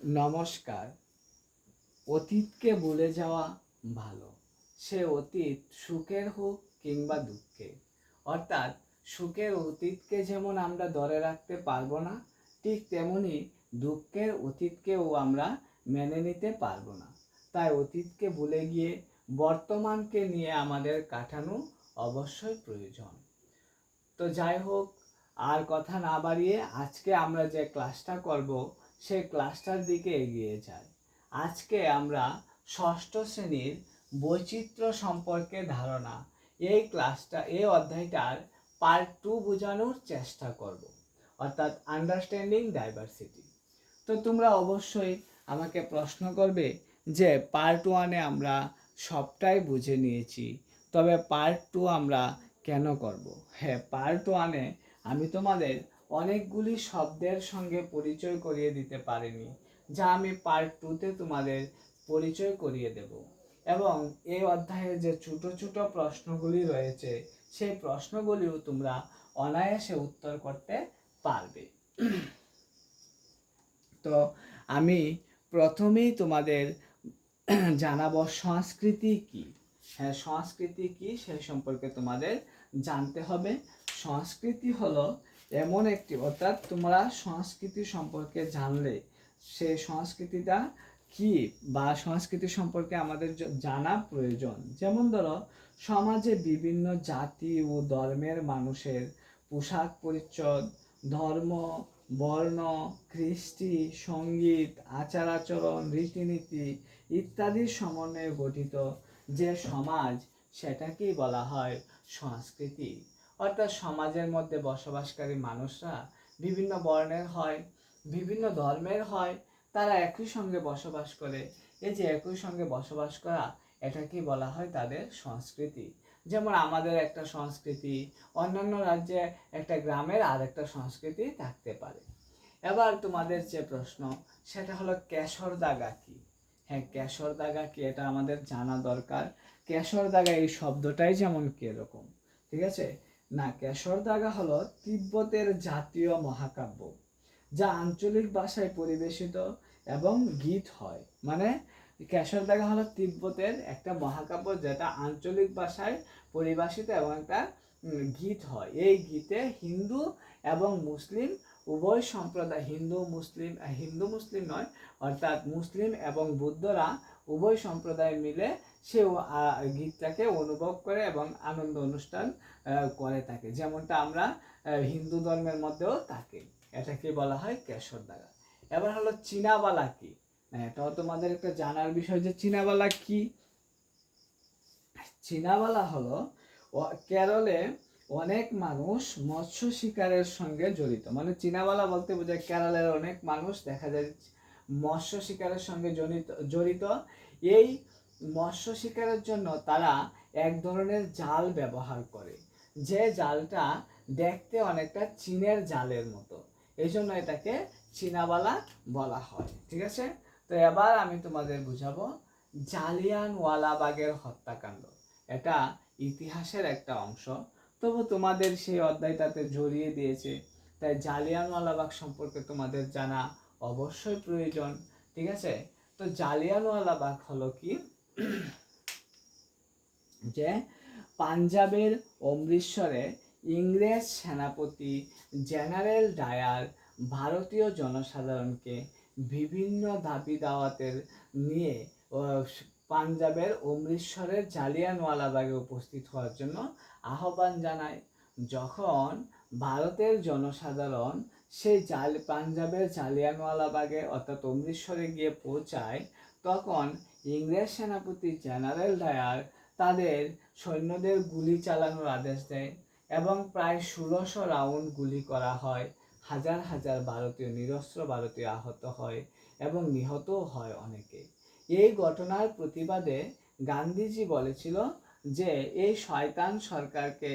নমস্কার। অতীতকে ভুলে যাওয়া ভালো। সে অতীত সুখের হোক কিংবা দুঃখের। অর্থাৎ সুখের অতীতকে যেমন আমরা ধরে রাখতে পারব না, ঠিক তেমনি দুঃখের অতীতকেও আমরা মেনে নিতে পারব না। তাই অতীতকে ভুলে গিয়ে বর্তমানকে নিয়ে আমাদের কাটানো অবশ্যই প্রয়োজন। তো যাই হোক, আর কথা না বাড়িয়ে আজকে আমরা যে ক্লাসটা করব সেই ক্লাসটার দিকে এগিয়ে যাই আজকে আমরা ষষ্ঠ শ্রেণির বৈচিত্র্য সম্পর্কে ধারণা, এই ক্লাসটা, এই অধ্যায়টার পার্ট টু বোঝানোর চেষ্টা করব, অর্থাৎ আন্ডারস্ট্যান্ডিং ডাইভার্সিটি তো তোমরা অবশ্যই আমাকে প্রশ্ন করবে যে পার্ট ওয়ানে আমরা সবটাই বুঝে নিয়েছি, তবে পার্ট টু আমরা কেন করব? হ্যাঁ পার্ট ওয়ানে আমি তোমাদের অনেকগুলি শব্দের সঙ্গে পরিচয় করিয়ে দিতে পারিনি, যা আমি পার্ট টুতে তোমাদের পরিচয় করিয়ে দেব। এবং এই অধ্যায়ে যে ছোট ছোট প্রশ্নগুলি রয়েছে, সেই প্রশ্নগুলিও তোমরা অনায়াসে উত্তর করতে পারবে। তো আমি প্রথমেই তোমাদের জানাব সংস্কৃতি কি। হ্যাঁ সংস্কৃতি কি সেই সম্পর্কে তোমাদের জানতে হবে। সংস্কৃতি হলো এমন একটি, অর্থাৎ তোমরা সংস্কৃতি সম্পর্কে জানলে, সে সংস্কৃতিটা কি বা সংস্কৃতি সম্পর্কে আমাদের জানা প্রয়োজন। যেমন ধরো, সমাজে বিভিন্ন জাতি ও ধর্মের মানুষের পোশাক পরিচ্ছদ, ধর্ম, বর্ণ, কৃষ্টি, সংগীত, আচার আচরণ, রীতিনীতি ইত্যাদির সমন্বয়ে গঠিত যে সমাজ, সেটাকেই বলা হয় সংস্কৃতি। অর্থাৎ সমাজের মধ্যে বসবাসকারী মানুষরা বিভিন্ন বর্ণের হয়, বিভিন্ন ধর্মের হয়, তারা একই সঙ্গে বসবাস করে। এই যে একই সঙ্গে বসবাস করা, এটাকেই বলা হয় তাদের সংস্কৃতি। যেমন আমাদের একটা সংস্কৃতি, অন্যান্য রাজ্যে একটা গ্রামের আর একটা সংস্কৃতি থাকতে পারে। এবার তোমাদের যে প্রশ্ন, সেটা হলো কেশর দাগা কি? হ্যাঁ কেশর দাগা কি এটা আমাদের জানা দরকার। কেশর দাগা এই শব্দটাই যেমন কীরকম, ঠিক আছে? না, কেশর দাগা হলো তিব্বতের জাতীয় মহাকাব্য, যা আঞ্চলিক ভাষায় পরিবেশিত এবং গীত হয়। মানে কেশর দাগা হলো তিব্বতের একটা মহাকাব্য যেটা আঞ্চলিক ভাষায় পরিভাষিত এবং একটা গীত হয়। এই গীতে হিন্দু এবং মুসলিম, উভয় সম্প্রদায়, হিন্দু, মুসলিম হিন্দু, মুসলিম নয়, অর্থাৎ মুসলিম এবং বুদ্ধরা উভয় সম্প্রদায় মিলে সে গীতটাকে অনুভব করে এবং আনন্দ অনুষ্ঠান করে থাকে। যেমনটা আমরা হিন্দু ধর্মের মধ্যেও থাকে। এটাকে বলা হয় কেশর দাগা। এবার হলো চীনাবালা কি? না, এটাও তোমাদের একটা জানার বিষয় যে চীনাবালা কি? চীনাবালা হলো কেরলে অনেক মানুষ মৎস্য শিকারের সঙ্গে জড়িত। মানে চীনাবালা বলতে বোঝায় কেরলের অনেক মানুষ দেখা যায় মৎস্য শিকারের সঙ্গে জড়িত জড়িত। এই মৎস্য শিকারের জন্য তারা এক ধরনের জাল ব্যবহার করে। যে জালটা দেখতে অনেকটা চীনের জালের মতো। এই জন্য এটাকে চীনাবালা বলা হয়। ঠিক আছে? তো এবার আমি তোমাদের বুঝাবো জালিয়ানওয়ালাবাগের হত্যাকাণ্ড। এটা ইতিহাসের একটা অংশ। তবু তোমাদের সেই অধ্যায়টাতে জড়িয়ে দিয়েছে। তাই জালিয়ানওয়ালাবাগ সম্পর্কে তোমাদের জানা অবশ্যই প্রয়োজন, ঠিক আছে? তো জালিয়ানওয়ালাবাগ হলো কি? যে পাঞ্জাবের অমৃতসরে ইংরেজ সেনাপতি জেনারেল ডায়ার ভারতীয় জনসাধারণকে বিভিন্ন দাবি দাওয়াতের নিয়ে পাঞ্জাবের অমৃতসরের জালিয়ানওয়ালাবাগে উপস্থিত হওয়ার জন্য আহ্বান জানায়। যখন ভারতের জনসাধারণ সেই জাল পাঞ্জাবের জালিয়ানওয়ালাবাগে অর্থাৎ অমৃতসরে গিয়ে পৌঁছায়, তখন ইংরেজ সেনাপতি জেনারেল ডায়ার তাদের সৈন্যদের গুলি চালানোর আদেশ দেয় এবং প্রায় ষোলোশো রাউন্ড গুলি করা হয়। হাজার হাজার ভারতীয়, নিরস্ত্র ভারতীয় আহত হয় এবং নিহতও হয় অনেকে। এই ঘটনার প্রতিবাদে গান্ধীজি বলেছিল যে, এই শয়তান সরকারকে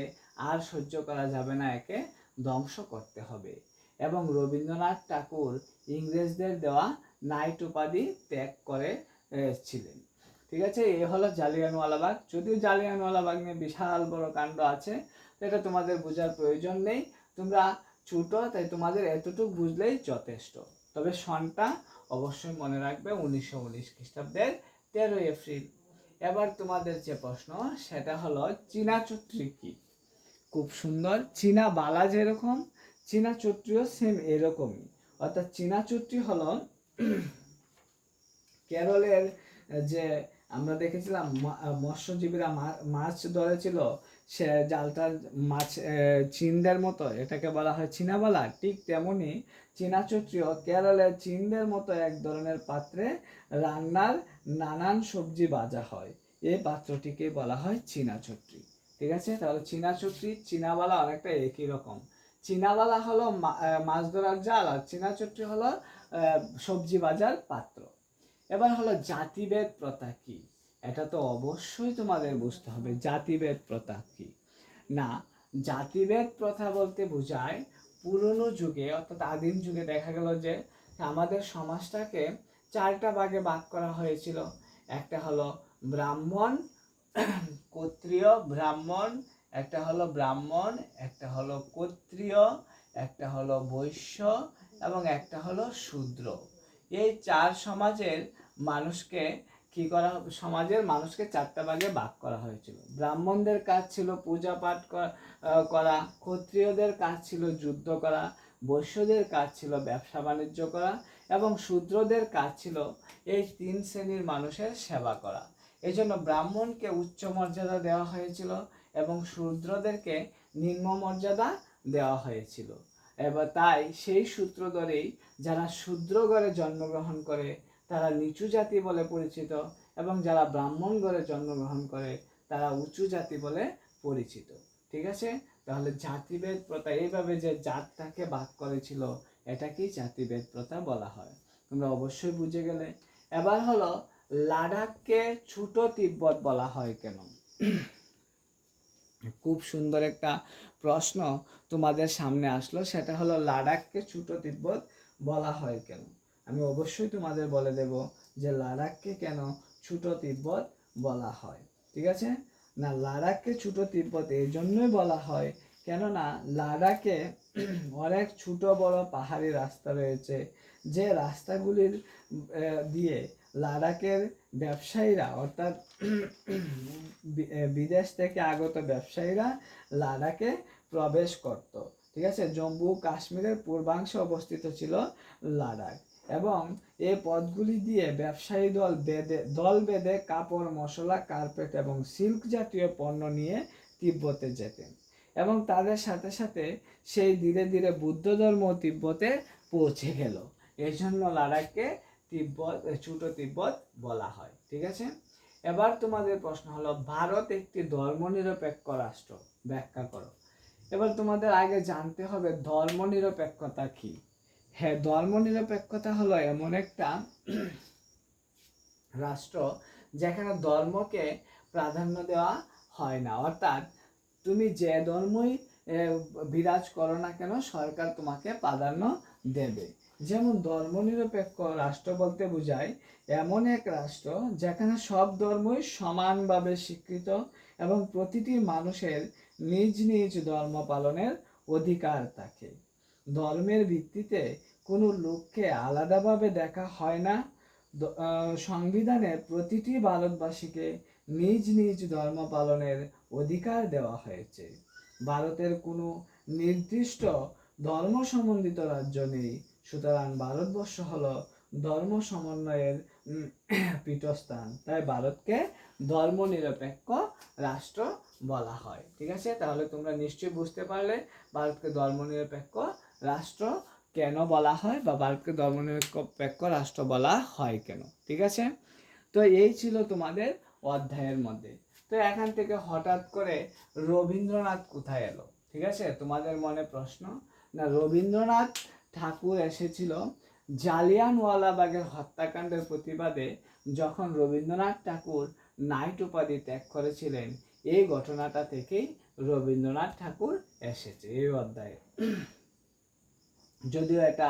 আর সহ্য করা যাবে না, একে ধ্বংস করতে হবে। এবং রবীন্দ্রনাথ ঠাকুর ইংরেজদের দেওয়া নাইট উপাধি ত্যাগ করে আহ, ছিলেন। ঠিক আছে এ হলো জালিয়ানওয়ালাবাগ যদিও জালিয়ানওয়ালাবাগ নিয়ে বিশাল বড় কাণ্ড আছে এটা তোমাদের বোঝার প্রয়োজন নেই। তোমরা ছোট তাই তোমাদের এতটুকু বুঝলেই যথেষ্ট। তবে সনটা অবশ্যই মনে রাখবে উনিশশো উনিশ খ্রিস্টাব্দের তেরোই এপ্রিল। এবার তোমাদের যে প্রশ্ন সেটা হলো চীনা চুত্রি কি? খুব সুন্দর। চীনা বালা যেরকম চীনা চুত্রিও সেম এরকমই। অর্থাৎ চীনা চুত্রি হলো কেরলের যে আমরা দেখেছিলাম মৎস্যজীবীরা মাছ ধরেছিল, সে জালটা মাছ চিনদের মতো, এটাকে বলা হয় চীনাবালা, ঠিক তেমনি চীনা চুত্রিও কেরলের চিনদের মতো এক ধরনের পাত্রে রান্নার নানান সবজি ভাজা হয়। এই পাত্রটিকে বলা হয় চীনা চুত্রি ঠিক আছে? তাহলে চীনা চুত্রি চীনাবালা অনেকটা একই রকম। চীনাবালা হলো মাছ ধরার জাল আর চীনা চট্টি হলো সবজি বাজার পাত্র। এবার হলো জাতিভেদ প্রথা কি? এটা তো অবশ্যই তোমাদের বুঝতে হবে, জাতিভেদ প্রথা কি? না, জাতিভেদ প্রথা বলতে বোঝায় পুরনো যুগে, অর্থাৎ আদিম যুগে দেখা গেল যে আমাদের সমাজটাকে চারটা ভাগে ভাগ করা হয়েছিল। একটা হলো ব্রাহ্মণ, ক্ষত্রিয়, ব্রাহ্মণ একটা হলো ব্রাহ্মণ, একটা হলো ক্ষত্রিয়, একটা হলো বৈশ্য এবং একটা হলো শূদ্র। এই চার সমাজের মানুষকে কি করা সমাজের মানুষকে চারটা ভাগে ভাগ করা হয়েছিল। ব্রাহ্মণদের কাজ ছিল পূজা পাঠ করা- ক্ষত্রিয়দের কাজ ছিল যুদ্ধ করা, বৈশ্যদের কাজ ছিল ব্যবসা বাণিজ্য করা এবং শূদ্রদের কাজ ছিল এই তিন শ্রেণির মানুষের সেবা করা। এই জন্য ব্রাহ্মণকে উচ্চ মর্যাদা দেওয়া হয়েছিল। এবং শূদ্রদেরকে নিম্ন মর্যাদা দেওয়া হয়েছিল। এবার তাই সেই সূত্র ধরেই যারা শূদ্র ঘরে জন্মগ্রহণ করে, তারা নিচু জাতি বলে পরিচিত এবং যারা ব্রাহ্মণ ঘরে জন্মগ্রহণ করে, তারা উঁচু জাতি বলে পরিচিত। ঠিক আছে? তাহলে জাতিভেদ প্রথা, এইভাবে যে জাতটাকে ভাগ করেছিল, এটাকেই জাতিভেদ প্রথা বলা হয়। তোমরা অবশ্যই বুঝে গেলে। এবার হলো লাদাখকে ছোট তিব্বত বলা হয় কেন? খুব সুন্দর একটা প্রশ্ন তোমাদের সামনে আসলো, সেটা হলো লাদাখকে ছোট তিব্বত বলা হয় কেন? আমি অবশ্যই তোমাদের বলে দেব যে লাদাখকে কেন ছোট তিব্বত বলা হয়, ঠিক আছে? না, লাদাখকে ছোট তিব্বত এই জন্যই বলা হয় কেননা লাদাখে অনেক ছোট বড় পাহাড়ি রাস্তা রয়েছে, যে রাস্তাগুলির দিয়ে লাদাখের ব্যবসায়ীরা, অর্থাৎ বিদেশ থেকে আগত ব্যবসায়ীরা লাদাখে প্রবেশ করত। ঠিক আছে? জম্মু কাশ্মীরের পূর্বাংশে অবস্থিত ছিল লাদাখ এবং এই পথগুলি দিয়ে ব্যবসায়ী দল বেঁধে দল বেঁধে কাপড়, মশলা, কার্পেট এবং সিল্ক জাতীয় পণ্য নিয়ে তিব্বতে যেতেন এবং তাদের সাথে সাথে সেই ধীরে ধীরে বুদ্ধ ধর্ম তিব্বতে পৌঁছে গেল। এই জন্য লাদাখকে তিব্বত ছোট তিব্বত বলা হয়, ঠিক আছে? এবার তোমাদের প্রশ্ন হলো, ভারত একটি ধর্মনিরপেক্ষ রাষ্ট্র, ব্যাখ্যা করো। এবার তোমাদের আগে জানতে হবে, ধর্মনিরপেক্ষতা কি? হ্যাঁ ধর্মনিরপেক্ষতা হলো এমন একটা রাষ্ট্র যেখানে ধর্মকে প্রাধান্য দেওয়া হয় না। অর্থাৎ তুমি যে ধর্মই বিরাজ করো না কেন, সরকার তোমাকে প্রাধান্য দেবে। যেমন ধর্মনিরপেক্ষ রাষ্ট্র বলতে বোঝায়, এমন এক রাষ্ট্র যেখানে সব ধর্মই সমানভাবে স্বীকৃত এবং প্রতিটি মানুষের নিজ নিজ ধর্ম পালনের অধিকার থাকে। ধর্মের ভিত্তিতে কোনো লোককে আলাদাভাবে দেখা হয় না। সংবিধানে প্রতিটি ভারতবাসীকে নিজ নিজ ধর্ম পালনের অধিকার দেওয়া হয়েছে। ভারতের কোনো নির্দিষ্ট ধর্ম সম্বন্ধিত রাজ্য নেই। সুতরাং ভারতবর্ষ হলো ধর্ম সমন্বয়ের পীঠস্থান। তাই ভারতকে ধর্মনিরপেক্ষ রাষ্ট্র বলা হয়। ঠিক আছে? তাহলে তোমরা নিশ্চয়ই বুঝতে পারলে ভারতকে ধর্মনিরপেক্ষ রাষ্ট্র কেন বলা হয় বা ভারতকে ধর্মনিরপেক্ষ রাষ্ট্র বলা হয় কেন? ঠিক আছে? তো এই ছিল তোমাদের অধ্যায়ের মধ্যে। তো এখান থেকে হঠাৎ করে রবীন্দ্রনাথ কোথায় এলো? ঠিক আছে? তোমাদের মনে প্রশ্ন? না, রবীন্দ্রনাথ ঠাকুর এসেছিল জালিয়ানওয়ালাবাগের হত্যাকাণ্ডের প্রতিবাদে যখন রবীন্দ্রনাথ ঠাকুর নাইট উপাধি ত্যাগ করেছিলেন। এই ঘটনাটা থেকেই রবীন্দ্রনাথ ঠাকুর এসেছে এই অধ্যায়ে। যদিও এটা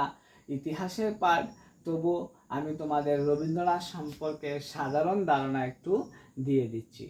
ইতিহাসের পাঠ তবু আমি তোমাদের রবীন্দ্রনাথ সম্পর্কে সাধারণ ধারণা একটু দিয়ে দিচ্ছি।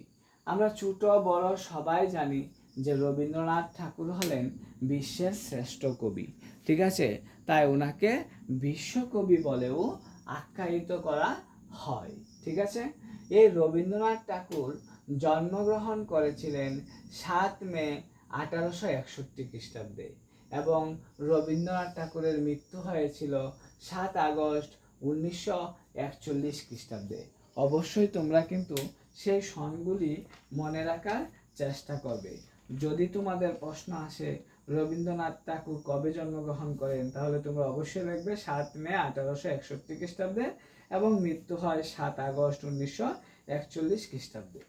আমরা ছোট, বড় সবাই জানি যে রবীন্দ্রনাথ ঠাকুর হলেন বিশ্বের শ্রেষ্ঠ কবি। ঠিক আছে? তাই ওনাকে বিশ্বকবি বলেও আখ্যায়িত করা হয়। ঠিক আছে? এই রবীন্দ্রনাথ ঠাকুর জন্মগ্রহণ করেছিলেন সাত মে আঠারোশো একষট্টি খ্রিস্টাব্দে এবং রবীন্দ্রনাথ ঠাকুরের মৃত্যু হয়েছিল সাত আগস্ট উনিশশো একচল্লিশ খ্রিস্টাব্দে। অবশ্যই তোমরা কিন্তু সেই সনগুলি মনে রাখার চেষ্টা করবে। যদি তোমাদের প্রশ্ন আসে, রবীন্দ্রনাথ ঠাকুর কবে জন্মগ্রহণ করেন, তাহলে তোমরা অবশ্যই লিখবে সাত মে আঠারোশো একষট্টি খ্রিস্টাব্দে এবং মৃত্যু হয় সাত আগস্ট উনিশশো একচল্লিশ খ্রিস্টাব্দে।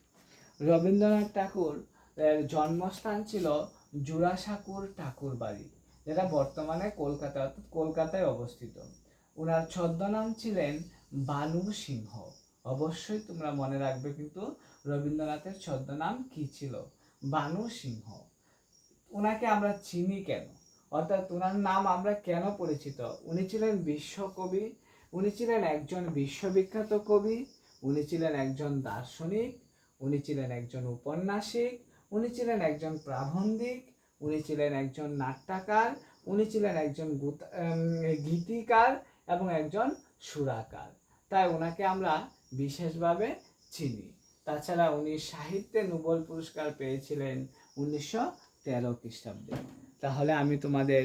রবীন্দ্রনাথ ঠাকুর, এর জন্মস্থান ছিল জোড়াসাঁকুর ঠাকুর বাড়ি, যেটা বর্তমানে কলকাতা, কলকাতায় অবস্থিত। ওনার ছদ্মনাম ছিলেন বানু সিংহ। অবশ্যই তোমরা মনে রাখবে কিন্তু রবীন্দ্রনাথের ছদ্মনাম কি ছিল? বানু সিংহ ওনাকে আমরা চিনি কেন? অর্থাৎ ওনার নাম আমরা কেন পরিচিত? উনি ছিলেন বিশ্বকবি, উনি ছিলেন একজন বিশ্ববিখ্যাত কবি, উনি ছিলেন একজন দার্শনিক, উনি ছিলেন একজন উপন্যাসিক, উনি ছিলেন একজন প্রাবন্ধিক, উনি ছিলেন একজন নাট্যকার, উনি ছিলেন একজন গুত- গীতিকার এবং একজন সুরাকার। তাই ওনাকে আমরা বিশেষভাবে চিনি। তাছাড়া উনি সাহিত্যে নোবেল পুরস্কার পেয়েছিলেন উনিশশো তেরো খ্রিস্টাব্দে। তাহলে আমি তোমাদের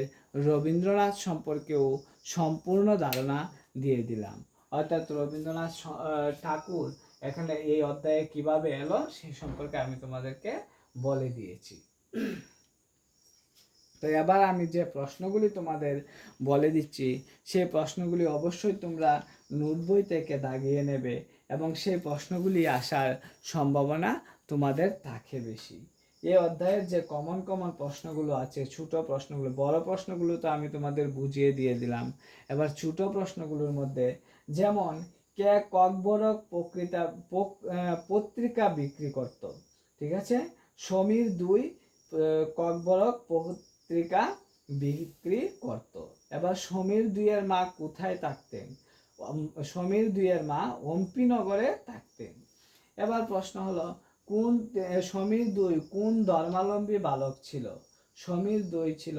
রবীন্দ্রনাথ সম্পর্কেও সম্পূর্ণ ধারণা দিয়ে দিলাম। অর্থাৎ রবীন্দ্রনাথ ঠাকুর এখানে এই অধ্যায়ে কীভাবে এলো সেই সম্পর্কে আমি তোমাদেরকে বলে দিয়েছি। তো এবার আমি যে প্রশ্নগুলি তোমাদের বলে দিচ্ছি সেই প্রশ্নগুলি অবশ্যই তোমরা নোট বই থেকে দাগিয়ে নেবে। এবং সেই প্রশ্নগুলি আসার সম্ভাবনা তোমাদের থাকে বেশি। এই অধ্যায়ের যে কমন কমন প্রশ্নগুলো আছে, ছোট প্রশ্নগুলো, বড় প্রশ্নগুলো তো আমি তোমাদের বুঝিয়ে দিয়ে দিলাম। এবার ছোট প্রশ্নগুলোর মধ্যে যেমন, কে ককবরক প্রকৃতা পত্রিকা বিক্রি করত? ঠিক আছে? সমীর দুই ককবরক পত্রিকা বিক্রি করত। এবার সমীর দুইয়ের মা কোথায় থাকতেন? সমীর দুইয়ের মা অম্পিনগরে থাকতেন। এবার প্রশ্ন হলো, কোন সমীর দুই কোন ধর্মাবলম্বী বালক ছিল? সমীর দুই ছিল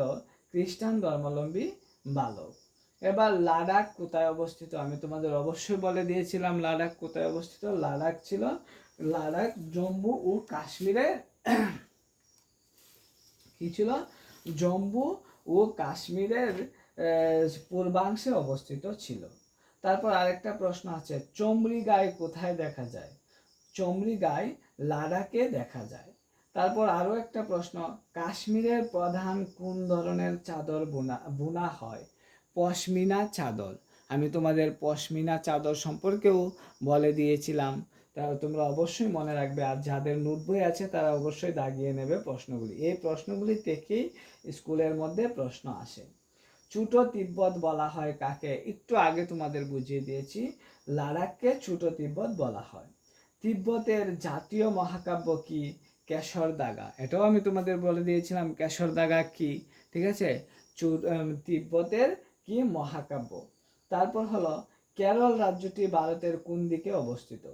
খ্রিস্টান ধর্মাবলম্বী বালক। এবার লাদাখ কোথায় অবস্থিত? আমি তোমাদের অবশ্যই বলে দিয়েছিলাম লাদাখ কোথায় অবস্থিত। লাদাখ ছিল, লাদাখ, জম্মু ও কাশ্মীরে। কি ছিল? জম্মু ও কাশ্মীরের পূর্বাংশে অবস্থিত ছিল। তারপর আরেকটা প্রশ্ন আছে, চমড়ি গায়ে কোথায় দেখা যায়? চমড়ি গায়ে লাদাখে দেখা যায়। তারপর আরও একটা প্রশ্ন, কাশ্মীরের প্রধান কোন ধরনের চাদর বোনা বোনা হয়? পশমিনা চাদর। আমি তোমাদের পশমিনা চাদর সম্পর্কেও বলে দিয়েছিলাম। তা তোমরা অবশ্যই মনে রাখবে, আর যাদের নোট বই আছে তারা অবশ্যই দাগিয়ে নেবে প্রশ্নগুলি। এই প্রশ্নগুলি থেকেই স্কুলের মধ্যে প্রশ্ন আসে। ছোট তিব্বত বলা হয় কাকে? একটু আগে তোমাদের বুঝিয়ে দিয়েছি, লাদাখকে ছোট তিব্বত বলা হয়। তিব্বতের জাতীয় মহাকাব্য কি? কেশর দাগা এটাও আমি তোমাদের বলে দিয়েছিলাম কেশর দাগা কি? ঠিক আছে? তিব্বতের কি মহাকাব্য? তারপর হলো, কেরল রাজ্যটি ভারতের কোন দিকে অবস্থিত?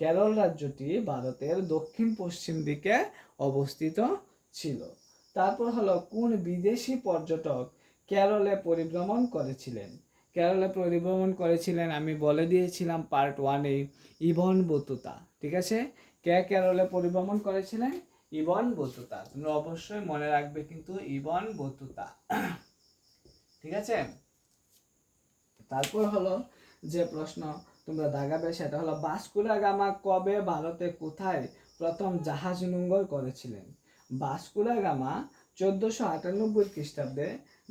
কেরল রাজ্যটি ভারতের দক্ষিণ পশ্চিম দিকে অবস্থিত ছিল। তারপর হলো, কোন বিদেশি পর্যটক কেরলে পরিভ্রমণ করেছিলেন। কেরলে পরিভ্রমণ করেছিলেন, আমি বলে দিয়েছিলাম পার্ট ওয়ানে ইভন বতুতা। ঠিক আছে? কে কেরলে পরিভ্রমণ করেছিলেন? Ibn Battuta. তোমরা অবশ্যই মনে রাখবে কিন্তু ইবন বতুতা। ঠিক আছে? তারপর হলো যে প্রশ্ন তোমরা দাগাবে, সেটা হলো, বাসকুলা গামা কবে ভারতে কোথায় প্রথম জাহাজ নোঙ্গর করেছিলেন? বাসকুলা গামা চোদ্দশো আটানব্বই খ্রিস্টাব্দে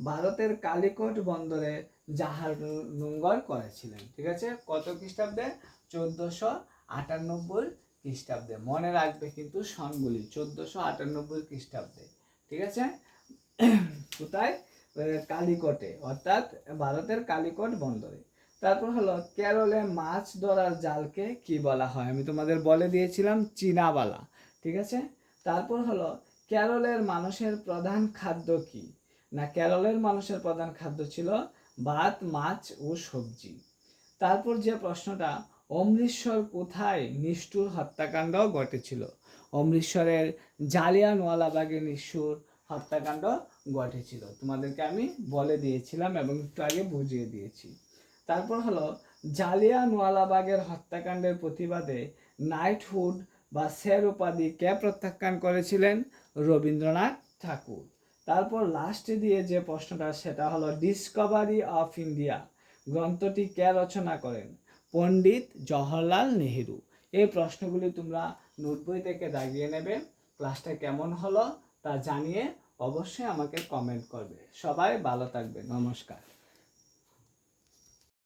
ভারতের কালিকট বন্দরে জাহাজ নোঙ্গর করেছিলেন, ঠিক আছে? কত খ্রিস্টাব্দে? চোদ্দশো আটানব্বই খ্রিস্টাব্দে। মনে রাখবে কিন্তু সনগুলি, চোদ্দশো আটানব্বই খ্রিস্টাব্দে, ঠিক আছে? কোথায়? কালিকটে, অর্থাৎ ভারতের কালিকট বন্দরে। তারপর হলো, কেরলে মাছ ধরার জালকে কি বলা হয়? আমি তোমাদের বলে দিয়েছিলাম, চীনাবালা, ঠিক আছে? তারপর হলো কেরলের মানুষের প্রধান খাদ্য কি? না কেরলের মানুষের প্রধান খাদ্য ছিল ভাত, মাছ ও সবজি। তারপর যে প্রশ্নটা, অমৃতসর কোথায় নিষ্ঠুর হত্যাকাণ্ড ঘটেছিল? অমৃতসরের জালিয়ানওয়ালাবাগে নিষ্ঠুর হত্যাকাণ্ড ঘটেছিল। তোমাদেরকে আমি বলে দিয়েছিলাম এবং একটু আগে বুঝিয়ে দিয়েছি। তারপর হলো জালিয়ানওয়ালাবাগের হত্যাকাণ্ডের প্রতিবাদে নাইটহুড বা স্যার উপাধি কে প্রত্যাখ্যান করেছিলেন? রবীন্দ্রনাথ ঠাকুর। তারপর লাস্টে দিয়ে যে প্রশ্নটা, সেটা হলো ডিসকভারি অফ ইন্ডিয়া গ্রন্থটি কে রচনা করেন? পণ্ডিত জওহরলাল নেহেরু। এই প্রশ্নগুলি তোমরা নোট বই থেকে দাগিয়ে নেবে। ক্লাসটা কেমন হলো তা জানিয়ে অবশ্যই আমাকে কমেন্ট করবে। সবাই ভালো থাকবে। নমস্কার।